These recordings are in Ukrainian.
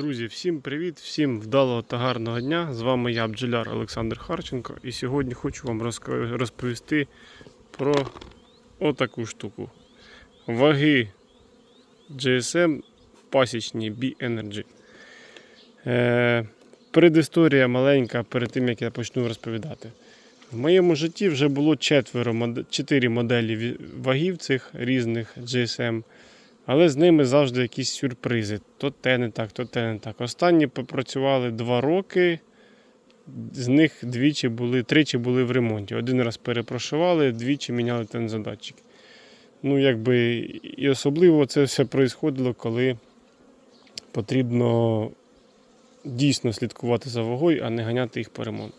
Друзі, всім привіт, всім вдалого та гарного дня. З вами я, бджоляр Олександр Харченко, і сьогодні хочу вам розповісти про отаку штуку. Ваги GSM пасічні B-Energy. Е, предісторія маленька перед тим, як я почну розповідати. В моєму житті вже було четверо, чотири моделі вагів цих різних GSM. Але з ними завжди якісь сюрпризи. То те не так, то те не так. Останні попрацювали два роки. З них двічі були, тричі були в ремонті. Один раз перепрошивали, двічі міняли тензодатчики. Ну, якби, і особливо це все происходило, коли потрібно дійсно слідкувати за вагою, а не ганяти їх по ремонту.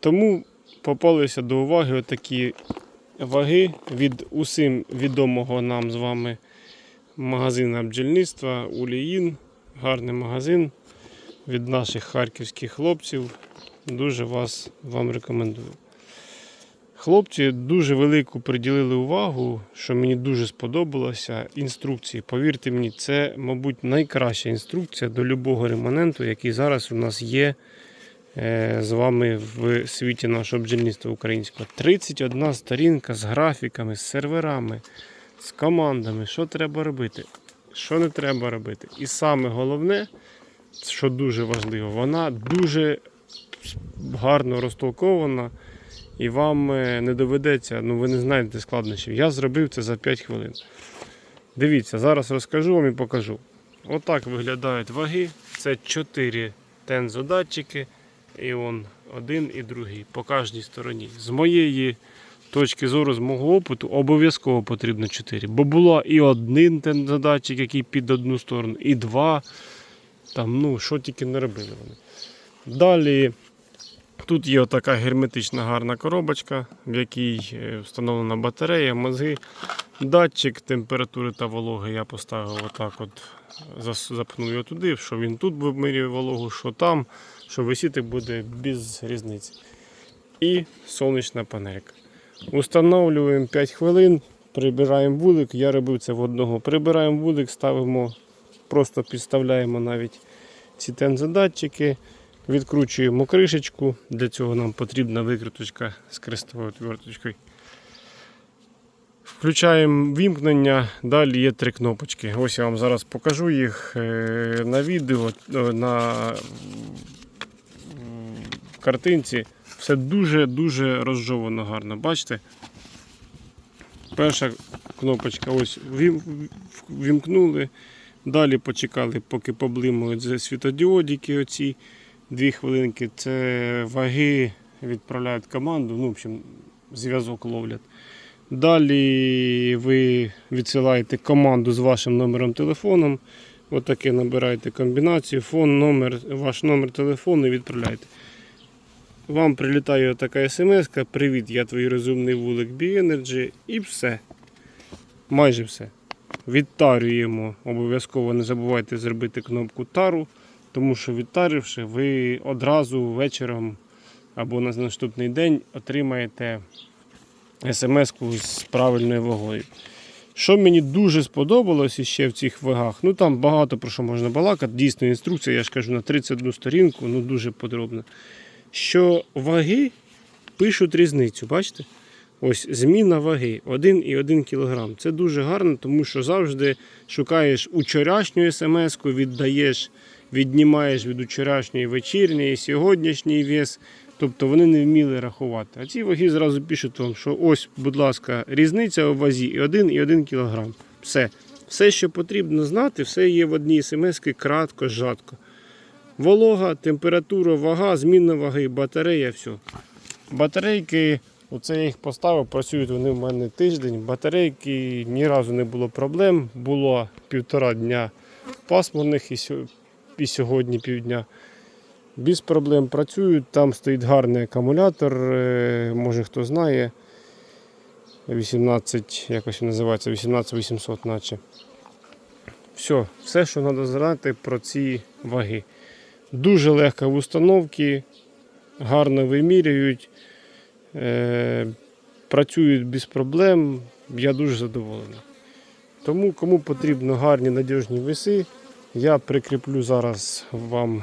Тому попалися до уваги отакі ваги від усім відомого нам з вами магазина бджільництва Уліїн. Гарний магазин від наших харківських хлопців. Дуже вас вам рекомендую. Хлопці дуже велику приділили увагу, що мені дуже сподобалося. Інструкції. Повірте мені, це, мабуть, найкраща інструкція до любого ремоненту, який зараз у нас є е, з вами в світі нашого бджільництва українського. 31 сторінка з графіками, з серверами з командами, що треба робити, що не треба робити. І саме головне, що дуже важливо, вона дуже гарно розтолкована, і вам е, не доведеться, ну ви не знаєте складнощів. Я зробив це за 5 хвилин. Дивіться, зараз розкажу вам і покажу. Отак виглядають ваги. Це 4 тензодатчики, і он один і другий по кожній стороні. З моєї точки зору, з мого опиту, обов'язково потрібно 4. Бо було і один тензодатчик, який під одну сторону, і два. Там, ну, що тільки не робили вони. Далі тут є така герметична гарна коробочка, в якій е, встановлена батарея, мозги, датчик температури та вологи. Я поставив отак, от, запхнув його туди, що він тут вимірює вологу, що там, що висіти буде без різниці. І сонячна панелька. Установлюємо 5 хвилин, прибираємо вулик. Я робив це в одного. Прибираємо вулик, ставимо, просто підставляємо навіть ці тензодатчики, відкручуємо кришечку. Для цього нам потрібна викруточка з крестовою отверточкою. Включаємо вімкнення, далі є три кнопочки. Ось я вам зараз покажу їх е, на відео, е, на картинці. Все дуже-дуже розжовано гарно. Бачите? Перша кнопочка ось вімкнули. Далі почекали, поки поблимують світодіодики оці дві хвилинки. Це ваги відправляють команду, ну, в общем, зв'язок ловлять. Далі ви відсилаєте команду з вашим номером телефону. Отаке набираєте комбінацію, фон, номер, ваш номер телефону і відправляєте. Вам прилітає така смс Привіт, я твій розумний вулик B-Energy і все. Майже все. Відтарюємо. Обов'язково не забувайте зробити кнопку тару, тому що відтаривши, ви одразу вечором або на наступний день отримаєте смс-ку з правильною вагою. Що мені дуже сподобалось іще в цих вагах, ну там багато про що можна балакати. Дійсно, інструкція, я ж кажу, на 31 сторінку, ну дуже подробно що ваги пишуть різницю, бачите? Ось зміна ваги 1,1 кг. Це дуже гарно, тому що завжди шукаєш учорашню смс-ку, віддаєш, віднімаєш від учорашньої вечірньої, сьогоднішній вес. Тобто вони не вміли рахувати. А ці ваги зразу пишуть вам, що ось, будь ласка, різниця у вазі і 1,1 кг. Все. Все, що потрібно знати, все є в одній смс кратко, жатко. Волога, температура, вага, змінна ваги, батарея, все. Батарейки, оце я їх поставив, працюють вони в мене тиждень. Батарейки ні разу не було проблем. Було півтора дня пасмурних і сьогодні півдня. Без проблем працюють. Там стоїть гарний акумулятор, е, може хто знає. 18, якось називається, 18800 наче. Все, все, що треба знати про ці ваги. Дуже легко в установці, гарно вимірюють, е, працюють без проблем. Я дуже задоволений. Тому кому потрібно гарні надіжні веси, Я прикріплю зараз вам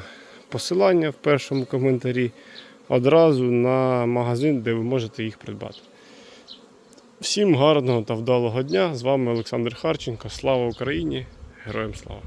посилання в першому коментарі одразу на магазин, де ви можете їх придбати. Всім гарного та вдалого дня! З вами Олександр Харченко. Слава Україні! Героям слава!